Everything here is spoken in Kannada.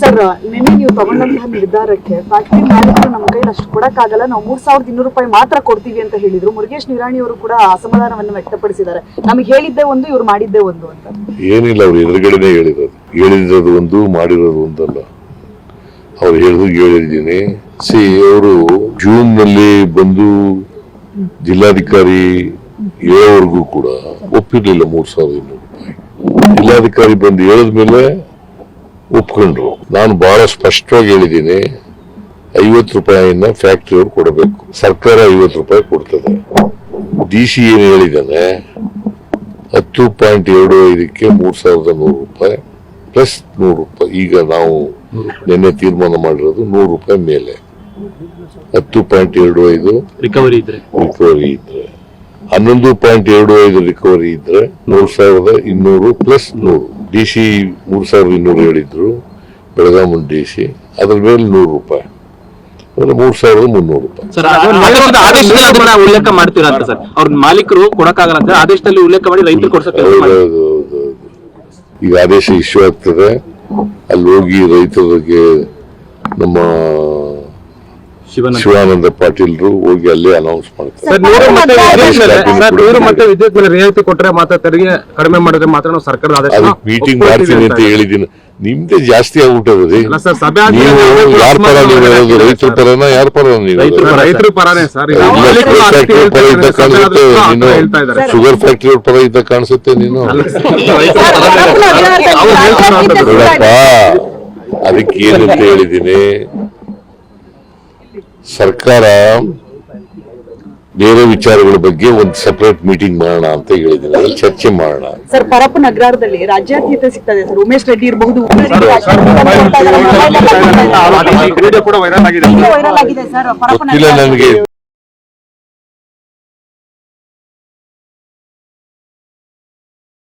ಸರ್ ನಿನ್ನೆ ನೀವು ತಗೊಂಡಂತಹ ನಿರ್ಧಾರಕ್ಕೆ ಫ್ಯಾಕ್ಟರಿ ಮಾಲೀಕರು ನಮ್ಮ ಕೈಲಿ ಅಷ್ಟು ಕೊಡಕ್ಕಾಗಲ್ಲ. ನಾವು ಮೂರ್ ಸಾವಿರದ ಇನ್ನೂರು ರೂಪಾಯಿ ಮಾತ್ರ ಕೊಡ್ತೀವಿ ಅಂತ ಹೇಳಿದ್ರು. ಮುರುಗೇಶ್ ನಿರಾಣಿ ಅವರು ಕೂಡ ಅಸಮಾಧಾನವನ್ನು ವ್ಯಕ್ತಪಡಿಸಿದ್ದಾರೆ. ನಮಗೆ ಹೇಳಿದ್ದೆ ಒಂದು, ಇವ್ರು ಮಾಡಿದ್ದೆ ಒಂದು ಅಂತ. ಏನಿಲ್ಲ, ಅವ್ರು ಎದುರುಗಡೆನೆ ಹೇಳಿರೋದು. ಹೇಳಿರೋದು ಒಂದು, ಮಾಡಿರೋದು ಒಂದಲ್ಲ. ಅವ್ರು ಹೇಳಿದ್ರು, ಹೇಳಿದ್ದೀನಿ. ಸಿ ಅವರು ಜೂನ್ನಲ್ಲಿ ಬಂದು ಜಿಲ್ಲಾಧಿಕಾರಿ ಹೇಳೋವರೆಗೂ ಕೂಡ ಒಪ್ಪಿರ್ಲಿಲ್ಲ ಮೂರ್ ಸಾವಿರದ ಇನ್ನೂರು ರೂಪಾಯಿ. ಜಿಲ್ಲಾಧಿಕಾರಿ ಬಂದು ಹೇಳಿದ್ಮೇಲೆ ಒಪ್ಕೊಂಡ್ರು ನಾನು ಬಹಳ ಸ್ಪಷ್ಟವಾಗಿ ಹೇಳಿದ್ದೀನಿ ಐವತ್ತು ರೂಪಾಯಿನ ಫ್ಯಾಕ್ಟರಿ ಅವ್ರು ಕೊಡಬೇಕು. ಸರ್ಕಾರ ಐವತ್ತು ರೂಪಾಯಿ ಕೊಡ್ತದೆ. ಡಿ ಸಿ ಏನು ಹೇಳಿದ್ದಾನೆ ಹತ್ತು ಪಾಯಿಂಟ್ ಎರಡು ಐದಕ್ಕೆ ಮೂರು ಸಾವಿರದ ನೂರು ರೂಪಾಯಿ ಪ್ಲಸ್ ನೂರು ರೂಪಾಯಿ. ಈಗ ನಾವು ನಿನ್ನೆ ತೀರ್ಮಾನ ಮಾಡಿರೋದು ನೂರು ರೂಪಾಯಿ ಮೇಲೆ. ಹತ್ತು ಪಾಯಿಂಟ್ ಎರಡು ಐದು ರಿಕವರಿ ಇದ್ರೆ. ರಿಕವರಿ ಇದ್ರೆ. ಹನ್ನೊಂದು ಪಾಯಿಂಟ್ ಎರಡು ಐದು ರಿಕವರಿ ಇದ್ರೆ ಮೂರ್ ಸಾವಿರದ ಇನ್ನೂರು ಪ್ಲಸ್ ನೂರು. ಡಿ ಸಿ ಮೂರು ಸಾವಿರದ ಇನ್ನೂರು ಹೇಳಿದ್ರು ಬೆಳಗಾಮನ್ ಡಿ ಸಿ ಅದ್ರ ಮೇಲೆ ನೂರು ರೂಪಾಯಿ. ಅಂದ್ರೆ ಮೂರು ಸಾವಿರದ ಮುನ್ನೂರು ರೂಪಾಯಿ. ಸರ್ ಆದೇಶದಲ್ಲಿ ಅದನ್ನ ಉಲ್ಲೇಖ ಮಾಡ್ತೀರಾ ಅಂತ ಸರ್? ಅವ್ರ ಮಾಲೀಕರು ಕೊಡಕ್ಕಾಗಲ್ಲ ಅಂತ ಆದೇಶದಲ್ಲಿ ಉಲ್ಲೇಖ ಮಾಡಿ ರೈತರು ಕೊಡ್ಸೋ ಕೆಲಸ ಮಾಡಿ ಹೌದೌದು. ಈಗ ಆದೇಶ ಇಶ್ಯೂ ಆಗ್ತದೆ. ಅಲ್ಲಿ ಹೋಗಿ ರೈತರಿಗೆ ನಮ್ಮ ಶಿವಾನಂದ ಪಾಟೀಲ್ರು ಹೋಗಿ ಅಲ್ಲಿ ಅನೌನ್ಸ್ ಮಾಡ್ತಾರೆ. ಸರ್ ನೂರು ಮತ್ತೆ ವಿದ್ಯುತ್ ಮೇಲೆ ರಿಯಾಯಿತಿ ಕೊಟ್ರೆ ಮಾತ್ರ ತೆರಿಗೆ ಕಡಿಮೆ ಮಾಡಿದ್ರೆ ಮಾತ್ರ ನಾವು ಸರ್ಕಾರದ ಮೀಟಿಂಗ್ ಮಾಡ್ತೀನಿ ಅಂತ ಹೇಳಿದ್ದೀನಿ. ನಿಮ್ದೇ ಜಾಸ್ತಿ ಆಗ್ಬಿಟ್ಟದ್ರಿ ಅಲ್ಲ ಸರ್ ಸಭೆ ಆದ್ಮೇಲೆ ನೀವು ಯಾರ ಪರ ನೀವು ಹೇಳೋದು ರೈತರ ಪರನ ಯಾರ ಪರ ನೀವು ರೈತರ ಪರ. ಪರನೇ ಸರ್ ಪರ ಇದ್ದ ಕಾಣಿಸುತ್ತೆ ನೀನು. ಶುಗರ್ ಫ್ಯಾಕ್ಟರಿ ಪರ ಇದ್ದ ಕಾಣಿಸುತ್ತೆ ನೀನು. ಅದಕ್ಕೆ ಏನಂತ ಹೇಳಿದ್ದೀನಿ. ಸರ್ಕಾರ ಬೇರೆ ವಿಚಾರಗಳ ಬಗ್ಗೆ ಒಂದು ಸಪರೇಟ್ ಮೀಟಿಂಗ್ ಮಾಡೋಣ ಅಂತ ಹೇಳಿದ್ದೀನಿ ಅದ್ರಲ್ಲಿ ಚರ್ಚೆ ಮಾಡೋಣ ಸರ್ ಪರಪ್ಪ ನಗರದಲ್ಲಿ ರಾಜ್ಯಾದ್ಯಂತ ಸಿಗ್ತದೆ ಸರ್ ಉಮೇಶ್ ರೆಡ್ಡಿ ಇರಬಹುದು ವಿಡಿಯೋ ಕೂಡ ವೈರಲ್ ಆಗಿದೆ ವೈರಲ್ ಆಗಿದೆ ಸರ್ ಪರಪ್ಪ ಗೊತ್ತಿಲ್ಲ ನನಗೆ